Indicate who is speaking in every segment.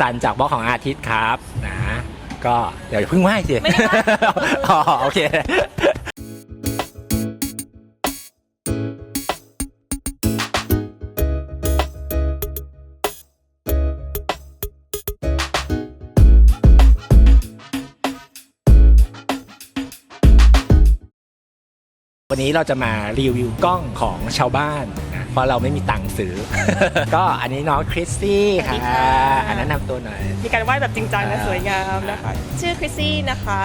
Speaker 1: สันจากบล็อกของอาทิตย์ครับนะก็เดี๋ยวอย่าเพิ่งไหว้สิ
Speaker 2: ไม่ได้ไหว้
Speaker 1: อ๋อโอเค วันนี้เราจะมารีวิวกล้องของชาวบ้านนะ เพราะเราไม่มีตังค์ซื้อ ก็อันนี้น้องคริสซี่ค่ะอันนั้นนำตัวหน่อย
Speaker 2: มีการไหว้แบบจริงจังและ
Speaker 1: อ่า
Speaker 2: สวยงามนะคะ ชื่อคริสซี่นะคะ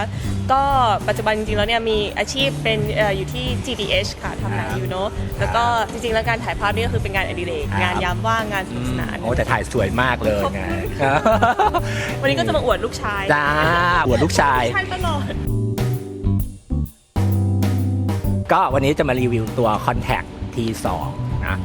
Speaker 2: ก็ปัจจุบันจริงๆแล้วเนี่ยมีอาชีพเป็นเอ่ออยู่ที่ GDH ค่ะทำหนังอยู่เนาะแล้วก็จริงๆแล้วการถ่ายภาพนี่ก็คือเป็นงานอดิเรกงานยามว่างงานสนุกสนาน
Speaker 1: โอ้แต่ถ่ายสวยมากเลยไง
Speaker 2: วันนี้ก็จะมาอวดลูกชาย
Speaker 1: จ้าอวดลูกชาย
Speaker 2: ใช่ตลอด
Speaker 1: ก็วันนี้จะมารีวิวตัว Contact T2 นะ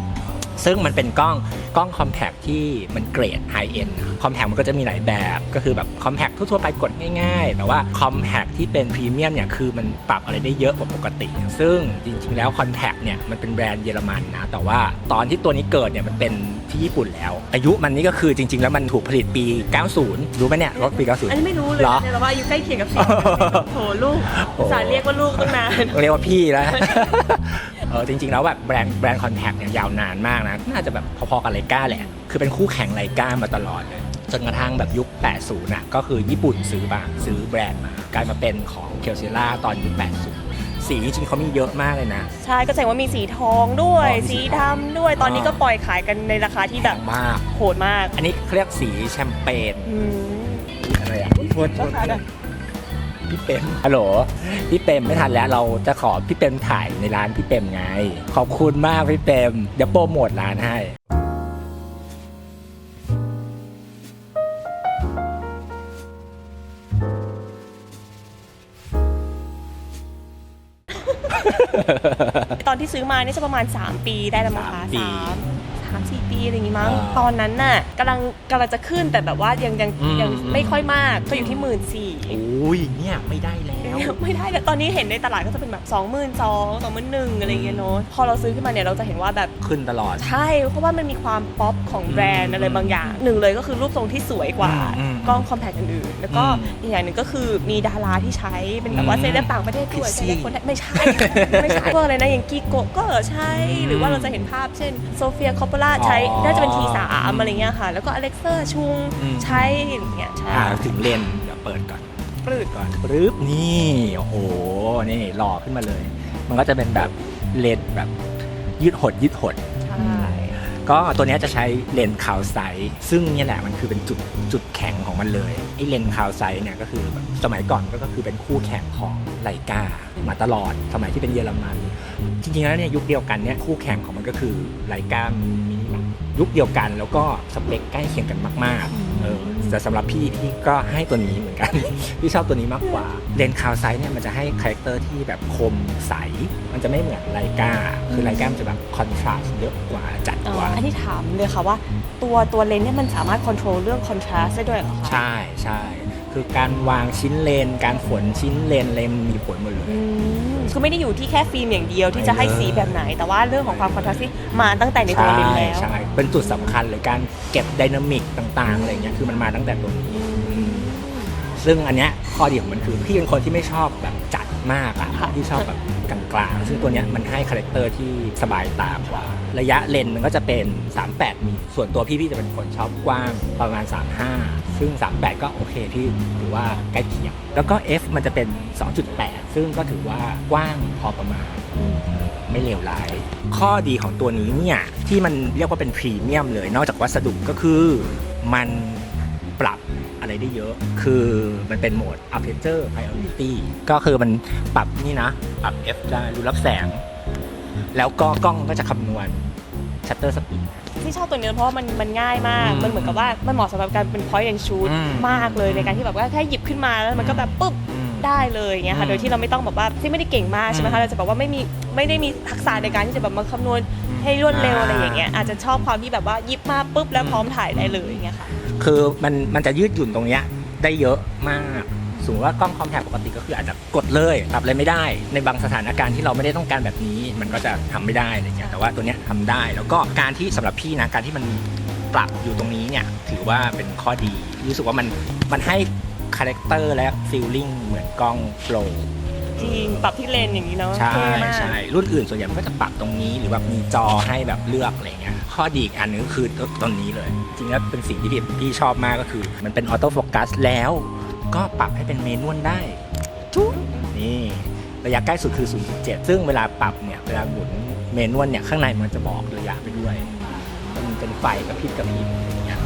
Speaker 1: ซึ่งมันเป็นกล้องกล้อง Compact ที่มันเกรด High End Compact มันก็จะมีหลายแบบก็คือแบบ Compact ทั่วๆไปกดง่ายๆ แต่ว่า Compact ที่เป็นพรีเมียมเนี่ยคือมันปรับอะไรได้เยอะกว่าปกติ ซึ่งจริงๆแล้ว Contact เนี่ยมันเป็นแบรนด์เยอรมันนะ แต่ว่าตอนที่ตัวนี้เกิดเนี่ยมันเป็นที่ญี่ปุ่นแล้ว อายุมันนี่ก็คือจริง ๆ แล้วมันถูกผลิตปี 90 รู้ไหมเนี่ยรถปี 90
Speaker 2: อันนี้ไม่รู้เลย
Speaker 1: เหรอ
Speaker 2: เนี่ยเราว่าอายุใกล้เคียงกับพี่โถลูกสารเรียกว่าลูกตั้งนาน
Speaker 1: ต้องเรียกว่าพี่แล้วเออจริงๆ แล้วแบบแบรนด์แบรนด์คอนแทคเนี่ยยาวนานมากนะ น่าจะแบบพอๆกับไลกาแหละ คือเป็นคู่แข่งไลกามาตลอดเลย จนกระทั่งแบบยุค 80 น่ะ ก็คือญี่ปุ่นซื้อมาซื้อแบรนด์มากลายมาเป็นของเคียวเซล่าตอนยุค 80 สีจริงๆเขามีเยอะมากเลยนะ
Speaker 2: ใช่ก็แสดงว่ามีสีทองด้วย
Speaker 1: อ๋อมีสี
Speaker 2: สี
Speaker 1: ทอง
Speaker 2: ดำด้วย ตอนนี้ก็
Speaker 1: อ๋อ
Speaker 2: ปล่อยขายกันในราคาที่แบบ
Speaker 1: มาก
Speaker 2: โหดมาก
Speaker 1: อันนี้เขาเรียกสีแชมเปญ
Speaker 2: อืม
Speaker 1: อะไรอะโทษโทษ พี่เปมฮัลโหลพี่เปมไม่ทันแล้วเราจะขอพี่เปมถ่ายในร้านพี่เปมไง ขอบคุณมากพี่เปมเดี๋ยวโปรโมทร้านให้
Speaker 2: ตอนที่ซื้อมานี่จะประมาณ 3 ปีได้แล้วมั้งคะ
Speaker 1: สามปี
Speaker 2: สาม สามสี่ปีอะไรอย่างงี้มั้ง
Speaker 1: อ่า
Speaker 2: ตอนนั้นน่ะกำลังกำลังจะขึ้นแต่แบบว่ายังยัง
Speaker 1: อืม
Speaker 2: ยังไม่ค่อยมาก ก็อยู่ที่หมื่นสี่
Speaker 1: โอ้ยเนี่ยไม่ได้แล้ว
Speaker 2: ไม่ได้เลยตอนนี้เห็นในตลาดก็จะเป็นแบบ2 2 0 0 0 2 2 0 0 0อะไรอย่างเงี้ยเนาะพอเราซื้อขึ้นมาเนี่ยเราจะเห็นว่าแบบ
Speaker 1: ขึ้นตลอด
Speaker 2: ใช่เพราะว่ามันมีความป๊อปของแบรน
Speaker 1: อื
Speaker 2: ด์
Speaker 1: ม
Speaker 2: อะไรบางอย่างหนึ่งเลยก็คือรูปทรงที่สวยกว่า
Speaker 1: อืม
Speaker 2: กล้องคอมแพคอื่นๆแล้วก็
Speaker 1: อืม
Speaker 2: อีกอย่างหนึ่งก็คือมีดาราที่ใช้เป็นแบบว่า
Speaker 1: อืม
Speaker 2: เซเลบต่างประเทศด้วย
Speaker 1: Chrissy
Speaker 2: เซเลบคนไทยไม่ใช่ไม่ใช่พวกอะไรนะอย่างกีโกะก็ใช่หรือว่าเราจะเห็นภาพเช่นโซเฟียคอปปล่าใช้
Speaker 1: อ๋อ
Speaker 2: น่าจะเป็นทีสามอะไรเงี้ยค่ะ แล้วก็อเล็กเซอร์ชุง
Speaker 1: อืม
Speaker 2: ใช้อย่างเงี้ยใช่
Speaker 1: อ่าถึงเลนส์เดี๋ยวเปิดก่อน
Speaker 2: ปลืด
Speaker 1: ก่อนปึ๊บนี่โอ้โหนี่หล่อขึ้นมาเลย มันก็จะเป็นแบบเลนส์แบบยืดหดยืดหด
Speaker 2: ใช่
Speaker 1: ก็ตัวเนี้ยจะใช้เลนส์คาวไซส์ซึ่งเนี่ยแหละมันคือเป็นจุดจุดแข็งของมันเลยไอ้เลนส์คาวไซส์เนี่ยก็คือแบบสมัยก่อนก็คือเป็นคู่แข่งของไลกามาตลอดสมัยที่เป็นเยอรมัน จริงๆแล้วเนี่ยยุคเดียวกันเนี่ยคู่แข่งของมันก็คือไลกามินิมัม ยุคเดียวกัน แล้วก็สเปคใกล้เคียงกันมากๆเออแต่สำหรับพี่พี่ก็ให้ตัวนี้เหมือนกัน พี่ชอบตัวนี้มากกว่า เลนส์คาวไซส์เนี่ยมันจะให้คาแรคเตอร์ที่แบบคมใส มันจะไม่เหมือนไลกาคือไลกามันจะแบบคอนทราสต์เยอะกว่าจัด
Speaker 2: อ๋
Speaker 1: ก
Speaker 2: อ
Speaker 1: ว่า
Speaker 2: อันนี้ถามเลยค่ะว่า ตัวตัวเลนส์เนี่ยมันสามารถควบคุมเรื่องคอนทราสได้ด้วยเหรอคะ
Speaker 1: ใช่ใช่ คือการวางชิ้นเลน การฝนชิ้นเลนอะไรมันมีผลหมดเลย
Speaker 2: อืมคือไม่ได้อยู่ที่แค่ฟิล์มอย่างเดียวที่จะให้สีแบบไหน แต่ว่าเรื่องของความคอนทราสต์ที่มาตั้งแต่ในตัว
Speaker 1: ใช่
Speaker 2: เลนส์แล้ว
Speaker 1: ใช่เป็นจุดสำคัญเลยการเก็บไดนามิกต่างๆอะไรเงี้ยคือมันมาตั้งแต่ตัวนี้ซึ่งอันเนี้ยข้อดีของมันคือพี่เป็นคนที่ไม่ชอบแบบจัดมากอะ
Speaker 2: ค่ะ
Speaker 1: ที่ชอบแบบ กลางๆ ซึ่งตัวเนี้ยมันให้คาแรคเตอร์ที่สบายตากว่า ระยะเลนมันก็จะเป็น 38มิลส่วนตัวพี่พี่จะเป็นคนชอบกว้างประมาณ 35 ซึ่ง 38 ก็โอเคพี่ถือว่าใกล้เคียง แล้วก็ F มันจะเป็น 2.8 ซึ่งก็ถือว่ากว้างพอประมาณไม่เลวร้าย ข้อดีของตัวนี้เนี่ยที่มันเรียกว่าเป็นพรีเมียมเลย นอกจากวัสดุก็คือมัน อะไรได้เยอะ คือมันเป็นโหมด aperture priority ก็คือมันปรับนี่นะ ปรับ f ได้รูรับแสง แล้วก็กล้องก็จะคำนวณ shutter speed
Speaker 2: ที่ชอบตัวนี้เพราะว่ามันมันง่ายมาก
Speaker 1: อืม
Speaker 2: มันเหมือนกับว่ามันเหมาะสำหรับการเป็น point and shoot
Speaker 1: อืม
Speaker 2: มากเลยในการที่แบบว่าแค่หยิบขึ้นมาแล้วมันก็แบบปุ๊บ
Speaker 1: อืม
Speaker 2: ได้เลยอย่างเงี้ย
Speaker 1: อื
Speaker 2: ค่ะ
Speaker 1: ม
Speaker 2: โดยที่เราไม่ต้องแบบว่าที่ไม่ได้เก่งมากใช่ไหม
Speaker 1: อื
Speaker 2: คะ
Speaker 1: ม
Speaker 2: เราจะแบบว่าไม่มีไม่ได้มีทักษะในการที่จะแบบมาคำนวณให้รวดเร็ว
Speaker 1: อ่า
Speaker 2: อะไรอย่างเงี้ย อาจจะชอบความที่แบบว่าหยิบมาปุ๊บแล้วพร้อมถ่ายได้เลยอย่างเงี้ยค่ะ
Speaker 1: คือมันมันจะยืดหยุ่นตรงเนี้ยได้เยอะมากสมมติว่ากล้องคอมแพคปกติก็คืออาจจะกดเลยปรับอะไรไม่ได้ ในบางสถานการณ์ที่เราไม่ได้ต้องการแบบนี้ มันก็จะทำไม่ได้อะไรเงี้ยแต่ว่าตัวเนี้ยทำได้ แล้วก็การที่สำหรับพี่นะการที่มันปรับอยู่ตรงนี้เนี่ยถือว่าเป็นข้อดี รู้สึกว่ามันมันให้คาแรคเตอร์และฟีลลิ่งเหมือนกล้องโปร
Speaker 2: จริงปรับที่เลนอย่างนี้เนาะ
Speaker 1: ใช่
Speaker 2: เท่มาก
Speaker 1: ใช่รุ่นอื่นส่วนใหญ่มันก็จะปรับตรงนี้หรือแบบมีจอให้แบบเลือกอะไรเงี้ยข้อดีอีกอันนึงก็คือตรงนี้เลย จริงๆแล้วเป็นสิ่งที่พี่พี่ชอบมากก็คือ มันเป็นออโต้โฟกัสแล้ว ก็ปรับให้เป็นเมนวลได้ ทุกนี่ระยะใกล้สุดคือ 0.7 ซึ่งเวลาปรับเนี่ย เวลาหมุนเมนวลเนี่ย ข้างในมันจะบอกระยะไปด้วย มันเป็นไฟกระพริบกระพริบอย่างเงี้ย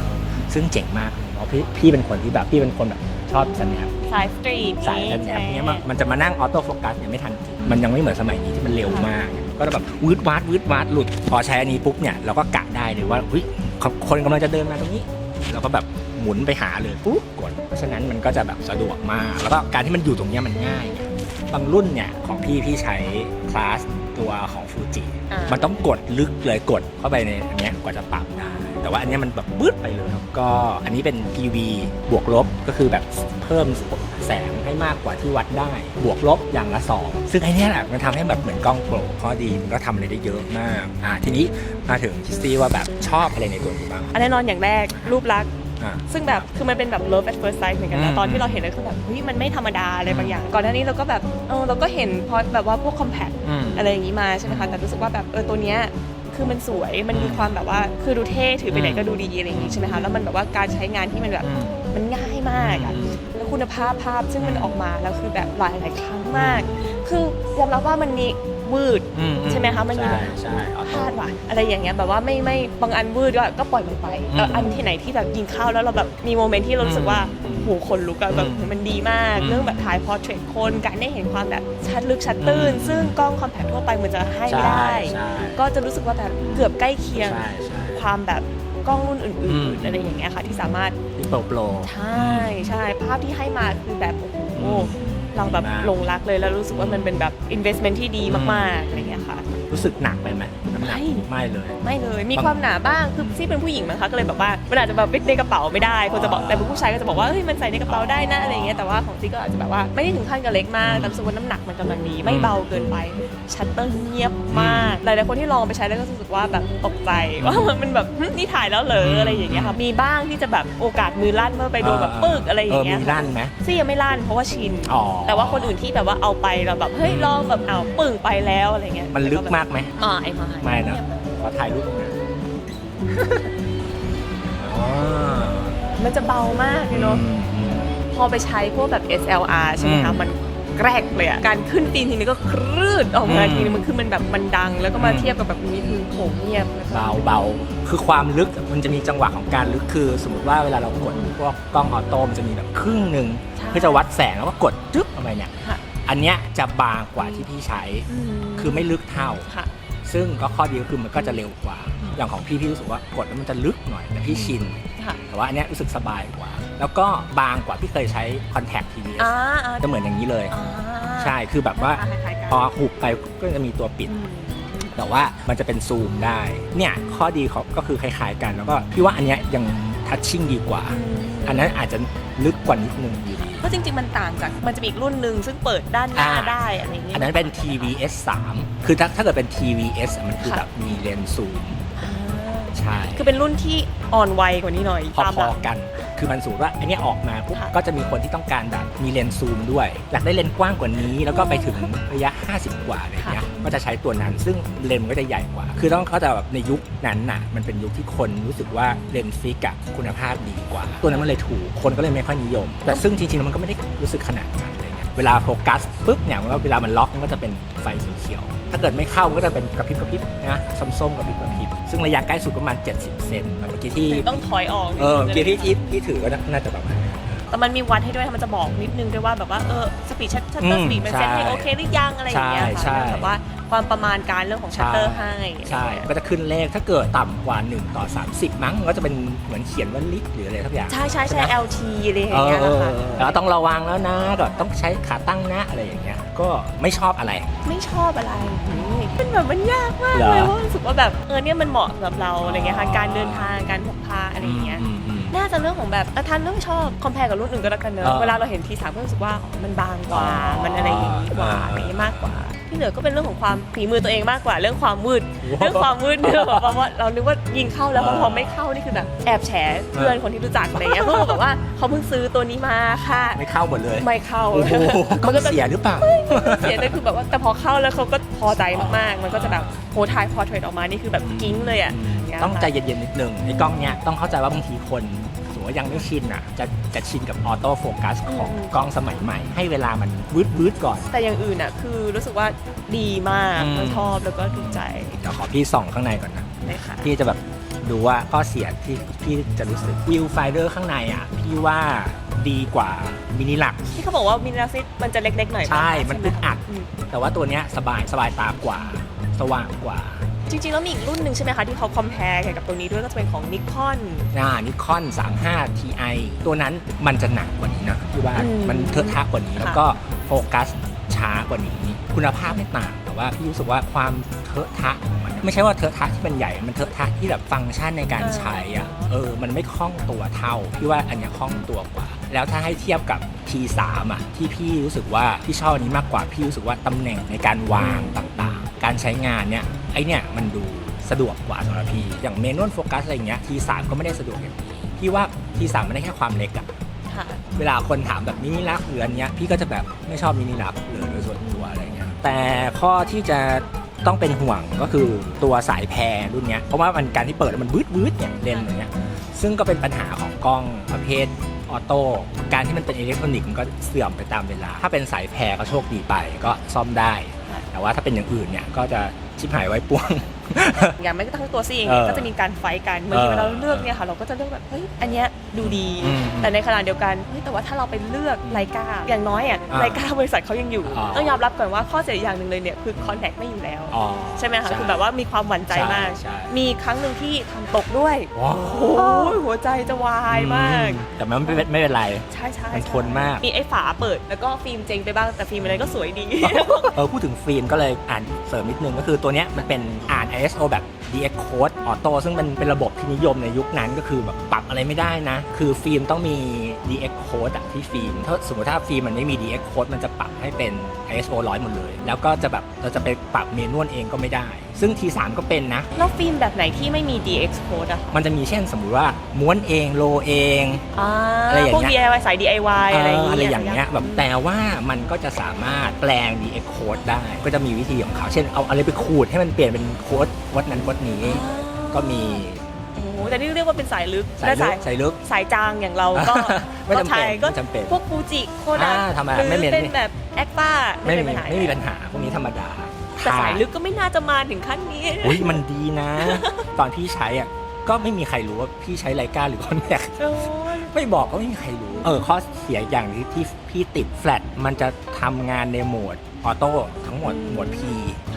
Speaker 1: ซึ่งเจ๋งมากเพราะพี่พี่เป็นคนที่แบบพี่เป็นคนแบบชอบสแนป
Speaker 2: สายสตรีท
Speaker 1: สายแอปเนี้ยมันมันจะมานั่งออโต้โฟกัสเนี่ยไม่ทันจริงมันยังไม่เหมือนสมัยนี้ที่มันเร็วมาก ก็จะแบบวืดวาดวืดวาดหลุดพอใช้อันนี้ปุ๊บเนี่ยเราก็กะได้เลยว่าเฮ้ยคนกำลังจะเดินมาตรงนี้เราก็แบบหมุนไปหาเลยปุ๊บกดเพราะฉะนั้นมันก็จะแบบสะดวกมาก แล้วก็การที่มันอยู่ตรงเนี้ยมันง่ายไงบางรุ่นเนี่ยของพี่พี่ใช้คลาสตัวของฟูจิ
Speaker 2: อ่า
Speaker 1: มันต้องกดลึกเลยกดเข้าไปในอันเนี้ยกว่าจะปรับได้ แต่ว่าอันเนี้ยมันแบบบึ้ดไปเลยครับก็อันนี้เป็น PV บวกลบก็คือแบบเพิ่มแสงให้มากกว่าที่วัดได้ บวกลบอย่างละสองซึ่งไอ้เนี้ยแหละมันทำให้แบบเหมือนกล้องโปรข้อดีมันก็ทำอะไรได้เยอะมากอ่าทีนี้มาถึงคิสตี้ว่าแบบชอบอะไรในตัวนี้บ้าง
Speaker 2: อันแน่นอนอย่างแรกรูปลักษณ์
Speaker 1: อ่า
Speaker 2: ซึ่งแบบคือมันเป็นแบบ love at first sight เหมือนกัน
Speaker 1: อื
Speaker 2: นะ
Speaker 1: ม
Speaker 2: ตอนที่เราเห็นเลยคือแบบเฮ้ยมันไม่ธรรมดาอะไรบางอย่าง ก่อนหน้านี้เราก็แบบเออเราก็เห็นพอแบบว่าพวก compact
Speaker 1: อืม
Speaker 2: อะไรอย่างนี้มาใช่ไหมคะแต่รู้สึกว่าแบบเออตัวเนี้ย คือมันสวย มันมี
Speaker 1: อืม
Speaker 2: ความแบบว่า คือดูเท่ถือไปไหน
Speaker 1: อืม
Speaker 2: ก็ดูดีอะไรอย่างนี้ใช่ไหมคะ แล้วมันแบบว่าการใช้งานที่มันแบบ
Speaker 1: อืม
Speaker 2: มันง่ายมากอะแล้วคุณภาพภาพซึ่งมันออกมาแล้วคือแบบหลายหลายๆครั้งมาก คือยอมรับว่ามันมี วืด
Speaker 1: อื
Speaker 2: ใช่ไหมคะมันมี
Speaker 1: ใช่ใช่ออ
Speaker 2: พ
Speaker 1: โต้
Speaker 2: ลาดว่ะอะไรอย่างเงี้ยแบบว่าไม่ไม่บางอันวืดก็ก็ปล่อยมันไปแต่
Speaker 1: อืม
Speaker 2: อันที่ไหนที่แบบยิงเข้าแล้วเราแบบมีโมเมนต์ที่เรารู้สึกว่า
Speaker 1: อืม
Speaker 2: โหคนลุกอะแบบ
Speaker 1: อืม
Speaker 2: มันดีมาก
Speaker 1: อืม
Speaker 2: เรื่องแบบถ่ายพอร์เทรตคนการได้เห็นความแบบชัดลึกชัดตื้น
Speaker 1: อืม
Speaker 2: ซึ่งกล้องคอมแพคทั่วไปมันจะให้ไม่ได้
Speaker 1: ใช่
Speaker 2: ก็จะรู้สึกว่าแบบเกือบใกล้เคียง
Speaker 1: ใช่ใช่
Speaker 2: ความแบบกล้องรุ่นอื่
Speaker 1: อืม
Speaker 2: นๆอะไรอย่างเงี้ยค่ะที่สามารถ
Speaker 1: ที่โปรโปร
Speaker 2: ใช่ใช่ภาพที่ให้มาคือแบบโอ้โห
Speaker 1: อืม
Speaker 2: เราแบบหลงรักเลยแล้วรู้สึกว่ามันเป็นแบบ investment ที่ดี
Speaker 1: ม
Speaker 2: มากๆอะไรอย่างเงี้ยค่ะ
Speaker 1: รู้สึกหนักไปไหม น้ำหนัก
Speaker 2: ไม่
Speaker 1: ไม่เลย
Speaker 2: ไม่เลยมีความหนาบ้างคือซี่เป็นผู้หญิงมั้งคะก็เลยแบบว่ามันอาจจะแบบในกระเป๋าไม่ได้คนจะบอกแต่เป็นผู้ชายก็จะบอกว่าเฮ้ยมันใส่ในกระเป๋าได้นะอะไรอย่างเงี้ยแต่ว่าของซี่ก็อาจจะแบบว่าไม่ได้ถึงขั้นกับเล็กมากแต่รู้สึกว่าน้ำหนักมันกำลังดีไม่เบาเกินไปชัตเตอร์เงียบมากหลายๆคนที่ลองไปใช้แล้วก็รู้สึกว่าแบบตกใจว่ามันแบบหึนี่ถ่ายแล้วเหรออะไรอย่างเงี้ยค่ะมีบ้างที่จะแบบโอกาสมือลั่นเมื่อไปโดนแบบปึกอะไรอย่างเงี้ย
Speaker 1: มีลั่นไหม
Speaker 2: ซี่ยังไม่ลั่นเพราะว่าชิน
Speaker 1: อ๋อ
Speaker 2: แต่ว่าคนอื่นที่แบบว่าเอาไปเราแบบเฮ้ยลองแบบเอาปึ่งไปแล้วอะไรเงี้ย
Speaker 1: มันลึกมากไหม
Speaker 2: ไม่ไม่
Speaker 1: ไม่นะ ขอถ่ายรูปหน่อยอ๋อ
Speaker 2: มันจะเบามากเลยเนาะ
Speaker 1: อืม
Speaker 2: พอไปใช้พวกแบบ SLR ใช่ไหมคะ
Speaker 1: อืม
Speaker 2: มันแกรกเลยอะการขึ้นตีนทีนี้ก็ครืดออกมา
Speaker 1: อืม
Speaker 2: ทีนึงมันคือมันแบบมันดัง แล้วก็มา
Speaker 1: อืม
Speaker 2: เทียบกับแบบนี้คือโหเงียบแล้วก็
Speaker 1: เบาเบาคือความลึกมันจะมีจังหวะของการลึกคือ สมมติว่าเวลาเรากดพวกกล้องออโต้มันจะมีแบบครึ่งหนึ่ง
Speaker 2: ใช่
Speaker 1: เพื่อจะวัดแสงแล้วก็กดจึ๊บเข้าไปเนี่ย
Speaker 2: ค่ะ
Speaker 1: อันเนี้ยจะบางกว่าที่พี่ใช้คือไม่ลึกเท่า
Speaker 2: ค่ะ
Speaker 1: ซึ่งก็ข้อดีก็คือมันก็จะเร็วกว่า อย่างของพี่พี่รู้สึกว่ากดแล้วมันจะลึกหน่อยแต่พี่ชิน
Speaker 2: ค่ะ
Speaker 1: แต่ว่าอันเนี้ยรู้สึกสบายกว่า แล้วก็บางกว่าที่เคยใช้ Contact TVS
Speaker 2: อ่าอ่า
Speaker 1: จะเหมือนอย่างนี้เลย
Speaker 2: อ่า
Speaker 1: ใช่คือแบบว่า
Speaker 2: คล้ายๆกัน
Speaker 1: พอหุบไปก็จะมีตัวปิด
Speaker 2: อืม
Speaker 1: แต่ว่ามันจะเป็นซูมได้ เนี่ยข้อดีของก็คือคล้ายๆกัน แล้วก็พี่ว่าอันเนี้ยยังทัชชิ่งดีกว่าอันนั้นอาจจะลึกกว่านิดนึงอยู่ดี
Speaker 2: เพราะจริง ๆ มันต่างจากมันจะมีอีกรุ่นหนึ่งซึ่งเปิดด้านหน้า
Speaker 1: อ่า
Speaker 2: ได้อะไรอย่างเงี้ย
Speaker 1: อันนั้นเป็น TVS 3 คือถ้าถ้าเกิดเป็น TVS อะมันคือ
Speaker 2: ค่ะ
Speaker 1: แบบมีเลนส์ซูม
Speaker 2: อ่า
Speaker 1: ใช่
Speaker 2: คือเป็นรุ่นที่อ่อนวัยกว่านี้หน่อย
Speaker 1: พอ
Speaker 2: ตาม
Speaker 1: พ
Speaker 2: ห
Speaker 1: อ
Speaker 2: ลัง
Speaker 1: กัน คือมันสูตรว่าอันเนี้ยออกมาปุ๊บ
Speaker 2: ค่ะ
Speaker 1: ก็จะมีคนที่ต้องการแบบมีเลนส์ซูมด้วย อยากได้เลนส์กว้างกว่านี้ แล้วก็ไปถึงระยะ 50 กว่าอะไรเงี้ยก็จะใช้ตัวนั้น ซึ่งเลนส์ก็จะใหญ่กว่า คือต้องเข้าใจแบบในยุคนั้นน่ะมันเป็นยุคที่คนรู้สึกว่าเลนส์ฟิกอะคุณภาพดีกว่า ตัวนั้นมันเลยถูกคนก็เลยไม่ค่อยนิยม แต่ซึ่งจริงๆแล้วมันก็ไม่ได้รู้สึกขนาดนั้นอะไรเงี้ยเวลาโฟกัสปุ๊บเนี่ยมันก็เวลามันล็อกมันก็จะเป็นไฟสีเขียว ถ้าเกิดไม่เข้ามันก็จะเป็นกระพริบกระพริบนะส้มๆกระพริบกระพริบซึ่งระยะใกล้สุดก็ประมาณ 70 เซนเมื่อกี้ที่
Speaker 2: ต้องถอยออก
Speaker 1: เออเกียร์ที่ที่ที่ถือก็น่าจะประมาณนั้น
Speaker 2: แต่มันมีวัดให้ด้วยมันจะบอกนิดนึงด้วยว่าแบบว่าเออสปีดชัตเตอ
Speaker 1: อื
Speaker 2: ร์
Speaker 1: ม
Speaker 2: สปีดมันเซ็ตให้
Speaker 1: ใช่
Speaker 2: โอเคหรือยังอะไรอย่างเงี้ย
Speaker 1: ใช่
Speaker 2: ค่ะ
Speaker 1: ใช่
Speaker 2: แบบว่าความประมาณการเรื่องของชัตเตอร์ให้
Speaker 1: ใช่ก็จะขึ้นเลขถ้าเกิดต่ำกว่า 1 ต่อ 30 มั้งก็จะเป็นเหมือนเขียนว่าลิตรหรืออะไรทักอย่าง
Speaker 2: ใช่ใช่ใช่
Speaker 1: ไหม
Speaker 2: LT อะไรอย่าง
Speaker 1: เออ
Speaker 2: เงี้ย
Speaker 1: เออ
Speaker 2: ค่ะ
Speaker 1: แล้วต้องระวังแล้วนะก็ต้องใช้ขาตั้งนะอะไรอย่างเงี้ยก็ไม่ชอบอะไร
Speaker 2: ไม่ชอบอะไรมันแบบมันยากมาก
Speaker 1: เหรอ
Speaker 2: เลยเพราะรู้สึกว่าแบบเออเนี่ยมันเหมาะสำหรับเราอะไรเงี้ยค่ะการเดินทางการพกพาอะไรอย่างเงี้ย
Speaker 1: มอืม
Speaker 2: น่าจะเรื่องของแบบอะท่านเรื่องชอบคอมเพลกับรุ่นอื่นก็แล้วกันเน
Speaker 1: เอ
Speaker 2: อะ
Speaker 1: อ
Speaker 2: เวลาเราเห็นทีสามก็รู้สึกว่ามันบางกว่า
Speaker 1: อ๋อ
Speaker 2: มันอะไรอย่างนี้กว่า
Speaker 1: เอออ
Speaker 2: อะไรอย่างนี้มากกว่า ที่เหลือก็เป็นเรื่องของความฝีมือตัวเองมากกว่า เรื่องความมืด
Speaker 1: โอ้โห
Speaker 2: เรื่องความมืดเนี่ยแบบว่าเรานึกว่ายิงเข้าแล้วพอ
Speaker 1: เออ
Speaker 2: พอไม่เข้านี่คือแบบแอบแฉเพื่อนคนที่รู้จักอะไรเงี้ยเพื่อนบอกว่าเขาเพิ่งซื้อตัวนี้มาค่ะ
Speaker 1: ไม่เข้าหมดเลย
Speaker 2: ไม่เข้า
Speaker 1: โอ้โหกล้
Speaker 2: มั
Speaker 1: อนง
Speaker 2: ก็จะ
Speaker 1: เสียหรือเปล่า
Speaker 2: เสียแต่คือแบบว่าแต่พอเข้าแล้วเขาก็พอใจมากๆ มันก็จะแบบโพสทายพอเทรดออกมานี่คือแบบกิ้งเลยอะย่า
Speaker 1: ต้อง
Speaker 2: ค่ะ
Speaker 1: ใจเย็นๆนิดนึงไอ้กล้องเนี้ยต้องเข้าใจว่าบางทีคนสมมติว่ายังไม่ชินอะจะจะชินกับออโต้โฟกัสของกล้องสมัยใหม่ ให้เวลามันวืดวืดๆก่อน
Speaker 2: แต่อย่างอื่นอะคือรู้สึกว่าดีมาก
Speaker 1: อืม
Speaker 2: ก็ชอบแล้วก็ถูกใจ
Speaker 1: เดี๋ยวขอพี่ส่องข้างในก่อนนะ
Speaker 2: เลยค่ะ
Speaker 1: พี่จะแบบดูว่าข้อเสียที่พี่จะรู้สึกวิวไฟเดอร์ข้างในอะพี่ว่าดีกว่ามินิลัก
Speaker 2: ที่เขาบอกว่ามินิซิตมันจะเล็กๆหน่อย
Speaker 1: ใช่
Speaker 2: ปะ
Speaker 1: มัน
Speaker 2: ไห
Speaker 1: อึดอัด
Speaker 2: ม
Speaker 1: แต่ว่าตัวเนี้ยสบายสบายตากว่า สว่างกว่า
Speaker 2: จริงๆแล้วมีอีกรุ่นหนึ่งใช่ไหมคะที่เขาคอมเพลกับตัวนี้ด้วยก็จะเป็นของนิคอน
Speaker 1: อ่านิคอน 35 Ti ตัวนั้นมันจะหนักกว่านี้นะพี่ว่า
Speaker 2: อืม
Speaker 1: มันเทอะทะกว่านี้
Speaker 2: ค่ะ
Speaker 1: แล้วก็โฟกัสช้ากว่านี้ คุณภาพไม่ต่างแต่ว่าพี่รู้สึกว่าความเทอะทะของมัน ไม่ใช่ว่าเทอะทะที่มันใหญ่ มันเทอะทะที่แบบฟังก์ชันในการใช้อะเออมันไม่คล่องตัวเท่าพี่ว่าอันเนี้ยคล่องตัวกว่า แล้วถ้าให้เทียบกับ T3 อะที่พี่รู้สึกว่าพี่ชอบอันนี้มากกว่าพี่รู้สึกว่าตำแหน่งในการวางต่างๆ การใช้งานเนี่ยไอเนี่ยมันดูสะดวกกว่าสำหรับพี่อย่างเมนวลโฟกัสอะไรอย่างเงี้ย T3 ก็ไม่ได้สะดวกอย่างนี้พี่ว่า T3 มันได้แค่ความเล็กอะ
Speaker 2: ค่ะ
Speaker 1: เวลาคนถามแบบมินิลักหรืออันเนี้ยพี่ก็จะแบบไม่ชอบมินิลักเลยโดยส่วนตัวอะไรเงี้ยแต่ข้อที่จะต้องเป็นห่วงก็คือตัวสายแพรรุ่นเนี้ยเพราะว่ามันการที่เปิดแล้วมันวืดวืดเนี่ยเลนส์อย่างเงี้ยซึ่งก็เป็นปัญหาของกล้องประเภทออโต้การที่มันเป็นอิเล็กทรอนิกส์มันก็เสื่อมไปตามเวลา ถ้าเป็นสายแพรก็โชคดีไปก็ซ่อมได้ แต่ว่าถ้าเป็นอย่างอื่นเนี่ยก็จะชิบหายไว้ป่วง
Speaker 2: อย่างไม่กระทั่งตัวซีเอง
Speaker 1: เออ
Speaker 2: ก็จะมีการไฟท์กันบางที
Speaker 1: เออ
Speaker 2: เวลาเราเลือกเนี่ยค่ะ เราก็จะเลือกแบบเฮ้ยอันเนี้ยดูดี
Speaker 1: อืม
Speaker 2: แต่ในขณะเดียวกันเฮ้ยแต่ว่าถ้าเราไปเลือกไลกาอย่างน้อยอะ
Speaker 1: อ่า
Speaker 2: ไลกาบริษัทเขายังอยู่
Speaker 1: อ๋อ
Speaker 2: ต้องยอมรับก่อนว่าข้อเสียอย่างหนึ่งเลยเนี่ยคือคอนแทคไม่อยู่แล้ว
Speaker 1: อ๋อ
Speaker 2: ใช่ไหมคะคือแบบว่ามีความหวั่นใจมาก
Speaker 1: ใช่ใช่
Speaker 2: มีครั้งหนึ่งที่ทำตกด้วย
Speaker 1: ว้าว
Speaker 2: โอ้ยหัวใจจะวายมาก
Speaker 1: แต่มันไม่เป็นไม่เป็นไร
Speaker 2: ใช่ใช่
Speaker 1: มันทนมาก
Speaker 2: มีไอ้ฝาเปิดแล้วก็ฟิล์มเจงไปบ้างแต่ฟิล์มอะไรก็สวยดี
Speaker 1: เออพูดถึงฟิล์มก็เลยอ่านเสริมนิดนึงก็คือตัวเนี้ยมันเป็นอ่าน ISO แบบ DX Code Auto ซึ่งมันเป็นระบบที่นิยมในยุคนั้นก็คือแบบปรับอะไรไม่ได้นะ คือฟิล์มต้องมี DX Code อะที่ฟิล์ม ถ้าสมมติถ้าฟิล์มมันไม่มี DX Code มันจะปรับให้เป็น ISO 100 หมดเลย แล้วก็จะแบบเราจะไปปรับเมนวลเองก็ไม่ได้ซึ่ง T3 ก็เป็นนะ
Speaker 2: แล้วฟิล์มแบบไหนที่ไม่มี DX code อะ
Speaker 1: มันจะมีเช่นสมมุติว่าม้วนเองโลเอง
Speaker 2: อ่า
Speaker 1: อะไรอย่าง
Speaker 2: พวก
Speaker 1: เงี้ย
Speaker 2: DIY สาย DIY อะไรอย่าง
Speaker 1: เออ
Speaker 2: เงี้ย
Speaker 1: อะไรอย่างเงี้ยแบบแต่ว่ามันก็จะสามารถแปลง DX Code ได้ ก็จะมีวิธีของเขา เช่นเอาอะไรไปขูดให้มันเปลี่ยนเป็นโค้ดวัดนั้นวัดนี้ ก็มี
Speaker 2: โอ้โหแต่นี่เรียกว่าเป็นสายลึก
Speaker 1: สาย
Speaker 2: และ
Speaker 1: ลึ
Speaker 2: สากย
Speaker 1: สายลึก
Speaker 2: สายจางอย่างเราก็
Speaker 1: ไม่
Speaker 2: ก็
Speaker 1: จำเป็น
Speaker 2: ใช่ก็
Speaker 1: ไม่จำเป็น
Speaker 2: พวกฟูจิโคดะ
Speaker 1: อ่าธรรมดา
Speaker 2: หรือ
Speaker 1: ไม่เป็น
Speaker 2: เป็นแบบแอคป้า
Speaker 1: ไม่
Speaker 2: เป็น
Speaker 1: มี
Speaker 2: ปัญหา
Speaker 1: ไม่มีปัญหาพวกนี้ธรรมดา
Speaker 2: แต่สายลึกก็ไม่น่าจะมาถึงขั้นนี้
Speaker 1: อุ้ยมันดีนะ ตอนพี่ใช้อะก็ไม่มีใครรู้ว่าพี่ใช้ไลกาหรือคอนแทค
Speaker 2: โอ้ย
Speaker 1: ไม่บอกก็ไม่มีใครรู้ เออข้อเสียอย่างที่ที่พี่ติดแฟลตมันจะทำงานในโหมดออโต้ทั้งหมดโหมด P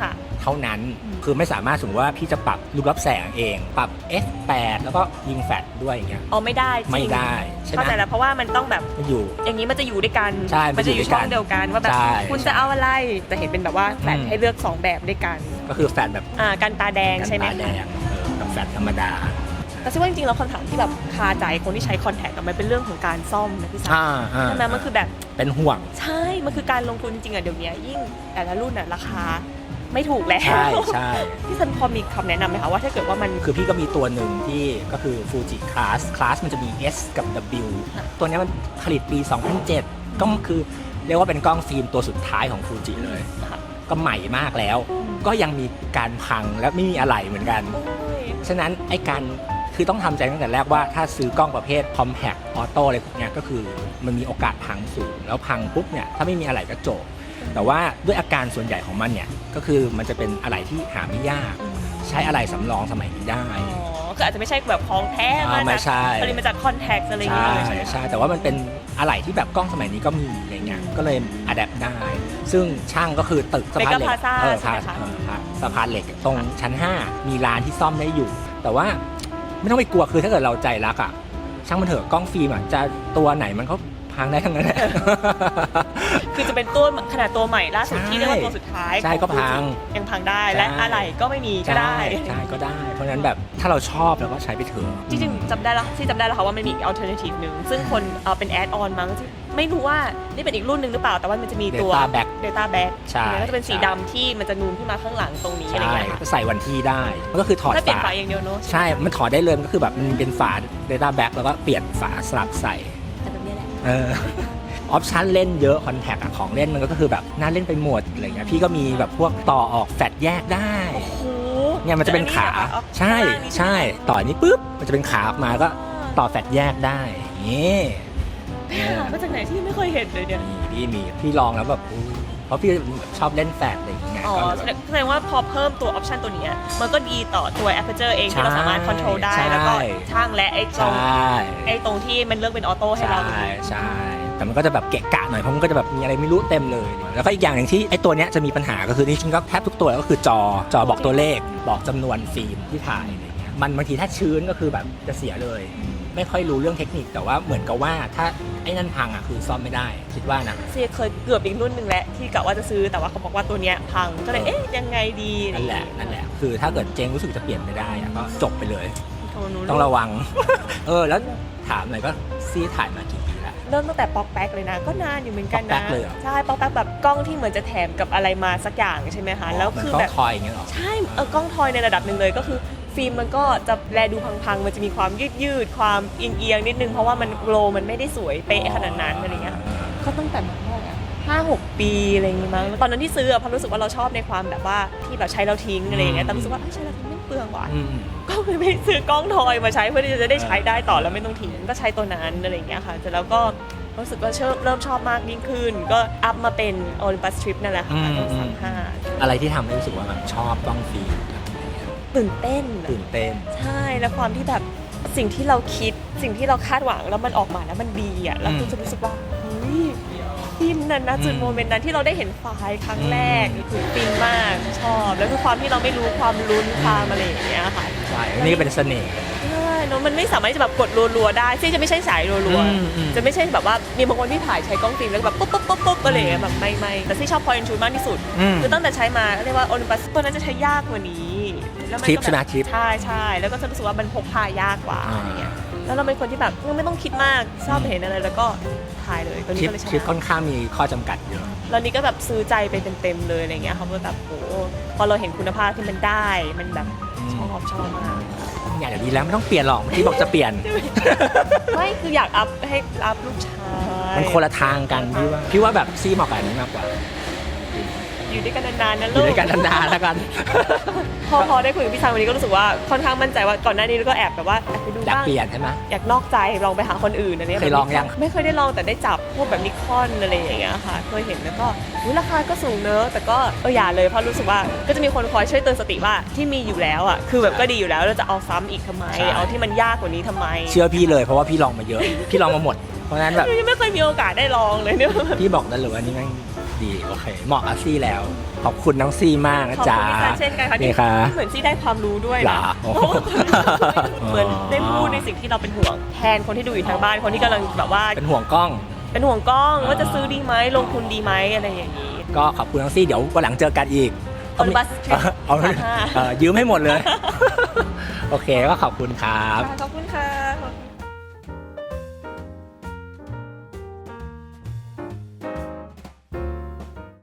Speaker 2: ค่ะ
Speaker 1: เท่านั้น
Speaker 2: อืม
Speaker 1: คือไม่สามารถสมมติว่าพี่จะปรับรูปรับแสงเอง ปรับ f8 แล้วก็ยิงแฟลชด้วยอย่างเงี้ย
Speaker 2: อ๋อไม่ได้จริง
Speaker 1: ไม่ได้ใช่ไหม
Speaker 2: เข้าใจแล้วเพราะว่ามันต้องแบบ
Speaker 1: มันอยู่
Speaker 2: อย่างนี้มันจะอยู่ด้วยกัน
Speaker 1: ใช่
Speaker 2: มันจะอยู่
Speaker 1: มันจะอยู่ด้วยกั
Speaker 2: ช่อนงเดียวกันว่าแบบ
Speaker 1: ใช่
Speaker 2: คุณจะเอาอะไรแต่เห็นเป็นแบบว่าแฟลช
Speaker 1: อืม
Speaker 2: ให้เลือกสองแบบด้วยกัน
Speaker 1: ก็คือแฟลชแบบ
Speaker 2: อ่ากันตาแดง
Speaker 1: กัน
Speaker 2: ใช่ไหม
Speaker 1: ตาแด
Speaker 2: คะ
Speaker 1: งเออกับแฟลชธรรมดา
Speaker 2: แต่ซึ่งว่าจริงๆแล้วคำถามที่แบบคาใจคนที่ใช้คอนแทคมันเป็นเรื่องของการซ่อมนะพี่สาว
Speaker 1: อ่าอ่า
Speaker 2: ใช่ไหมมันคือแบบ
Speaker 1: เป็นห่วง
Speaker 2: ใช่ มันคือการลงทุนจริงๆอะเดี๋ยวนี้ยิ่งแต่ละรุ่นอะราคา ไม่ถูกแล้ว
Speaker 1: ใช่ใช่
Speaker 2: พี่ซันพอมีคำแนะนำไหมคะว่าถ้าเกิดว่ามัน
Speaker 1: คือพี่ก็มีตัวหนึ่งที่ก็คือ Fuji Class Class มันจะมี S กับ W
Speaker 2: ค่ะ
Speaker 1: ตัวเนี้ยมันผลิตปี 2007 ก็คือเรียกว่าเป็นกล้องฟิล์มตัวสุดท้ายของ Fuji เลย
Speaker 2: ค่ะ
Speaker 1: ก็ใหม่มากแล้ว ก็ยังมีการพังและไม่มีอะไรเหมือนกัน
Speaker 2: โอ้ย
Speaker 1: ฉะนั้นไอ้การคือต้องทำใจตั้งแต่แรกว่าถ้าซื้อกล้องประเภท compact auto อะไรพวกเนี้ยก็คือมันมีโอกาสพังสูง แล้วพังปุ๊บเนี่ยถ้าไม่มีอะไรก็จบ แต่ว่าด้วยอาการส่วนใหญ่ของมันเนี่ยก็คือมันจะเป็นอะไรที่หาไม่ยาก ใช้อะไรสำรองสมัยนี้ได้
Speaker 2: อ๋อคืออาจจะไม่ใช่แบบของแท้
Speaker 1: อ่า
Speaker 2: มา
Speaker 1: ไม่
Speaker 2: จาก
Speaker 1: ใช่
Speaker 2: ผลิตมาจากคอนแทคอะไรอย่าง
Speaker 1: ใช่
Speaker 2: เงี้ยเลยใช่ไหมคะ
Speaker 1: ใช่แต่ว่ามันเป็นอะไรที่แบบกล้องสมัยนี้ก็มีอะไรเงี้ยก็เลยอัดแอปได้ ซึ่งช่างก็คือตึกสะพานเหล็ก
Speaker 2: Mega Plaza
Speaker 1: เออ
Speaker 2: ใช่
Speaker 1: พา
Speaker 2: ไหมคะ
Speaker 1: เออพาสะพานเหล็กตรงชั้น 5 มีร้านที่ซ่อมได้อยู่ แต่ว่าไม่ต้องไปกลัวคือถ้าเกิดเราใจรักอะช่างมันเถอะกล้องฟิล์มอะจะตัวไหนมันก็ พังได้ทั้งนั้นแหละ
Speaker 2: คือจะเป็นตัวขนาดตัวใหม่ล่าสุด
Speaker 1: ใช่
Speaker 2: ที่เรียกว่าตัวสุดท้าย
Speaker 1: ใช่
Speaker 2: ของ
Speaker 1: ก็พัง
Speaker 2: Fuji ยังพังได้และ
Speaker 1: ใช่
Speaker 2: อะไรก็ไม่มีก็ได้
Speaker 1: ใช่ก็ได้ เพราะฉะนั้นแบบถ้าเราชอบเราก็ใช้ไปเถอะ
Speaker 2: จริงๆจำได้แล้วที่จำได้แล้วค่ะว่ามันมีอีก alternative หนึ่งซึ่งคนเอาเป็น add on มั้งที่ไม่รู้ว่านี่เป็นอีกรุ่นหนึ่งหรือเปล่าแต่ว่ามันจะมีตัว
Speaker 1: Data back
Speaker 2: data back
Speaker 1: ใช่
Speaker 2: แล้วก็จะเป็นสี
Speaker 1: ใช่
Speaker 2: ดำที่มันจะนูนขึ้นมาข้างหลังตรงนี้อะไร
Speaker 1: ใช่
Speaker 2: เงี้ยค่ะ
Speaker 1: ก็ใส่วันที่ได้มันก็คือถอด
Speaker 2: ถ้าเปลี่ยน
Speaker 1: ฝา
Speaker 2: ฝาอย่างเดียวเนอะ
Speaker 1: ใช่ มันถอดได้เลยมันก็คือแบบมันเป็นฝา Data Back แล้วก็เปลี่ยนฝาสลับใส่ เออออปชันเล่นเยอะคอนแทคอะของเล่นมันก็คือแบบน่าเล่นไปหมดอะไรเงี้ยพี่ก็มีแบบพวกต่อออกแฟลชแยกได้
Speaker 2: โอ้โห
Speaker 1: เนี่ยมันจะเป็นขา
Speaker 2: แต่อันนี้เหรอคะ
Speaker 1: ใช่
Speaker 2: ข้างล่างนี่
Speaker 1: ใช่ต่ออนนี้ปุ๊บมันจะเป็นขาออกมาก็ต่อแฟลชแยกได้อย่างงี้
Speaker 2: ไปหามาจากไหนที่ไม่เคยเห็นเลยเนี่ย
Speaker 1: มีพี่มีพี่ลองแล้วแบบอู้เพ ราะพี่ชอบเล่นแฟลชอะไรอย่างเงี้ย
Speaker 2: อ๋อ
Speaker 1: ก็
Speaker 2: แส
Speaker 1: เล
Speaker 2: ด
Speaker 1: ย
Speaker 2: งแสดงว่าพอเพิ่มตัวออปชันตัวเนี้ยมันก็ดีต่อตัว aperture เองที่เราสามารถ control ได้
Speaker 1: ใช่
Speaker 2: แล้วก็ช่างและไอ้ตรง
Speaker 1: ใช่
Speaker 2: ไอ้ตรงที่มันเลือกเป็นออโต้ให้เรา
Speaker 1: ใช่ใช่แต่มันก็จะแบบเกะกะหน่อยเพราะมันก็จะแบบมีอะไรไม่รู้เต็มเลย แล้วก็อีกอย่างหนึ่งที่ไอ้ตัวเนี้ยจะมีปัญหาก็คือนี่จริงๆก็แทบทุกตัวก็คือจอจอบอกตัวเลขบอกจำนวนฟิล์มที่ถ่ายอะไรเงี้ย มันบางทีถ้าชื้นก็คือแบบจะเสียเลย ไม่ค่อยรู้เรื่องเทคนิคแต่ว่าเหมือนกับว่าถ้าไอ้นั่นพังอะคือซ่อมไม่ได้คิดว่านะ
Speaker 2: เซียเคยเกือบอีกรุ่นหนึ่งแล้วที่กะว่าจะซื้อแต่ว่าเขาบอกว่าตัวเนี้ยพังก็เลยเอ๊ะยังไงดี
Speaker 1: นั่นแหละนั่นแหละคือถ้าเกิดเจงรู้สึกจะเปลี่ยนไม่ได้อะก็จบไปเลย
Speaker 2: โทนู
Speaker 1: ต้องระวัง เออแล้วถามหน่อยก็ซีถ่ายมากี่ปีแล้ว
Speaker 2: เริ่มตั้งแต่ป๊อกแป๊กเลยนะ ก็นานอยู่เหมือนกัน
Speaker 1: ป๊อกแป๊
Speaker 2: นะ
Speaker 1: กเลยเหรอ
Speaker 2: ใช่ป๊อกแป๊กแบบกล้องที่เหมือนจะแถมกับอะไรมาสักอย่างใช่ไหมคะแล้ว
Speaker 1: เหมืน
Speaker 2: คือ
Speaker 1: เขา
Speaker 2: แบบ
Speaker 1: คอยอย่างเงี้ยเหรอ
Speaker 2: ใช่เออกล้องทอยในระดับหนึ่งเลยก็คือ ฟิล์มมันก็จะแลดูพังๆ มันจะมีความยืดยืดๆความเอียงๆนิดนึงเพราะว่ามันโลมันไม่ได้สวยเป๊ะขนาดนั้นอะไรเงี้ยก็ตั้งแต่เมื่อไหร่อะห้าหกปีอะไรอย่างงี้มั้งตอนนั้นที่ซื้ออะเพราะรู้สึกว่าเราชอบในความแบบว่าที่แบบใช้แล้วทิ้งอะไรอย่างเงี้ยแต่รู้สึกว่าเอ้ยใช้แล้วทิ้งไม่เปลืองว่ะ
Speaker 1: อืม
Speaker 2: ก็เลยไม่ซื้อกล้องทอยมาใช้เพื่อที่จะได้ใช้ได้ต่อแล้วไม่ต้องทิ้งก็ใช้ตัวนั้นอะไรอย่างเงี้ยค่ะเสร็จแล้วก็รู้สึกว่าเชิมเริ่มชอบมากยิ่งขึ้น ก็อัพมาเป็น Olympus Trip นั่นแหละค่ะ
Speaker 1: อืม
Speaker 2: ตัวสามห้า
Speaker 1: อะไรที่ทำให้รู้สึกว่าแบบชอบกล้องฟิล์มอะไรเงี้ย
Speaker 2: ตื่นเต้นอะ
Speaker 1: ตื่นเต้น
Speaker 2: ใช่แล้วความที่แบบสิ่งที่เราคิดสิ่งที่เราคาดหวังแล้วมันออกมาแล้วมันดีอะแล้ว
Speaker 1: อืม
Speaker 2: คุณจะรู้สึกว่าเฮ้ยฟินนั่นนะจุด
Speaker 1: อืม
Speaker 2: โมเมนต์นั้นที่เราได้เห็นไฟล์ครั้ง
Speaker 1: อืม
Speaker 2: แรกคือฟินมากชอบ แล้วคือความที่เราไม่รู้ความลุ้นความอะไรอย่างเงี้ยค่ะ
Speaker 1: ใช่นี่ก็เป็นเสน่ห์
Speaker 2: ใช่เนอะมันไม่สามารถที่จะแบบกดรัวๆได้ซึ่งจะไม่ใช่สายรัว
Speaker 1: อืมอืม
Speaker 2: ๆจะไม่ใช่แบบว่ามีบางคนที่ถ่ายใช้กล้องฟิล์มแล้วก็แบบปุ๊บปุ๊บปุ๊บปุ๊บอะไรอย่างเงี้ยแบบไม่ไม่แต่ที่ชอบ point and shoot มากที่สุด
Speaker 1: อืม
Speaker 2: คือตั้งแต่ใช้มาเรียกว่าโอลิมปัสตัวนั้นจะใช้ยากกว่านี้ แล้วมัน
Speaker 1: ทริป
Speaker 2: ก็
Speaker 1: ใช่ไหม
Speaker 2: แบบ
Speaker 1: ทริป
Speaker 2: ใช่ใช่แล้วก็จะรู้สึกว่ามันพกพายากกว่า
Speaker 1: อ่า
Speaker 2: อะไรเงี้ยแล้วเราเป็นคนที่แบบไม่ต้องคิดมากชอบเห็นอะไรแล้วก็ถ่ายเลยตัว
Speaker 1: ท
Speaker 2: นี้
Speaker 1: ริป
Speaker 2: ก็เลยช
Speaker 1: ทริปค่
Speaker 2: นะ
Speaker 1: อนข้างมีข้อจำกัดเยอะ
Speaker 2: แล้วนี้ก็แบบซื้อใจไปเต็มๆเลยอะไรเงี้ยเขาก็แบบโอ้พอเราเห็นคุณภาพที่มันได้มันแบบ
Speaker 1: อืม
Speaker 2: ชอบชอบมาก
Speaker 1: อย่าเดี๋ยวดีแล้วไม่ต้องเปลี่ยนหรอกที่บอกจะเปลี่ยน
Speaker 2: ไม่คืออยากอัพให้อัพลูกชาย
Speaker 1: มันคนละทางกันพี่ว่าพี่ว่าแบบซีเหมาะกับอันนี้มากกว่า
Speaker 2: อยู่ด้วยกันนานๆนะ
Speaker 1: อ
Speaker 2: ลูก
Speaker 1: ยู่ด้วยกันนานๆแล้วกัน
Speaker 2: พอพอได้คุยกับพี่ชายวันนี้ก็รู้สึกว่าค่อนข้างมั่นใจว่าก่อนหน้านี้ก็แอบแบบว่าแอบไปดู
Speaker 1: อยาก
Speaker 2: บ้าง
Speaker 1: เปลี่ยนใช่ไหม
Speaker 2: อยากนอกใจลองไปหาคนอื่นอันนี้
Speaker 1: เคยลองยัง
Speaker 2: ไม่เคยได้ลองแต่ได้จับพวกแบบนิคอนอะไรอย่างเงี้ยค่ะเคยเห็นแล้วก็อุ๊ยราคาก็สูงเนอะแต่ก็เอออย่าเลยเพราะรู้สึกว่าก็จะมีคนคอยช่วยเตือนสติว่าที่มีอยู่แล้วอะคือแบบก็ดีอยู่แล้วเราจะเอาซ้ำอีกทำไมเอาที่มันยากกว่านี้ทำไม
Speaker 1: เชื่อพี่เลยเพราะว่าพี่ลองมาเยอะ พี่ลองมาหมด เพราะฉะนั้นแบบ
Speaker 2: ยังไม่เคยมีโอกาสได้ลองเลยเนี่ย
Speaker 1: พี่บอกได้เลยว่านี่แม่ง ดีโอเคเหมาะกับซี่แล้ว ขอบคุณน้องซี่มากนะ
Speaker 2: ขอบ
Speaker 1: จ๊ะ
Speaker 2: คุณพี่ซันเช่นกันค่ะ
Speaker 1: นี่ค่ะ
Speaker 2: เหมือนที่ได้ความรู้ด้วย
Speaker 1: เหร
Speaker 2: นะ
Speaker 1: อโอ้
Speaker 2: เพ
Speaker 1: โห
Speaker 2: ราะว่าเหมือนได้พูดในสิ่งที่เราเป็นห่วงแทนคนที่ดูอยู่ทางบ้านคนที่กำลังแบบว่า
Speaker 1: เป็นห่วงกล้อง
Speaker 2: เป็นห่วงกล้อง
Speaker 1: อ่า
Speaker 2: ว่าจะซื้อดีไหมลงทุนดีไหมอะไรอย่างนี้
Speaker 1: ก็ขอบคุณน้องซี่เดี๋ยววันหลังเจอกันอีก
Speaker 2: Olympus Trip
Speaker 1: เอา
Speaker 2: สามห้า
Speaker 1: เออยืมให้หมดเลย โอเคก็ขอบคุณครับ
Speaker 2: ขอบคุณ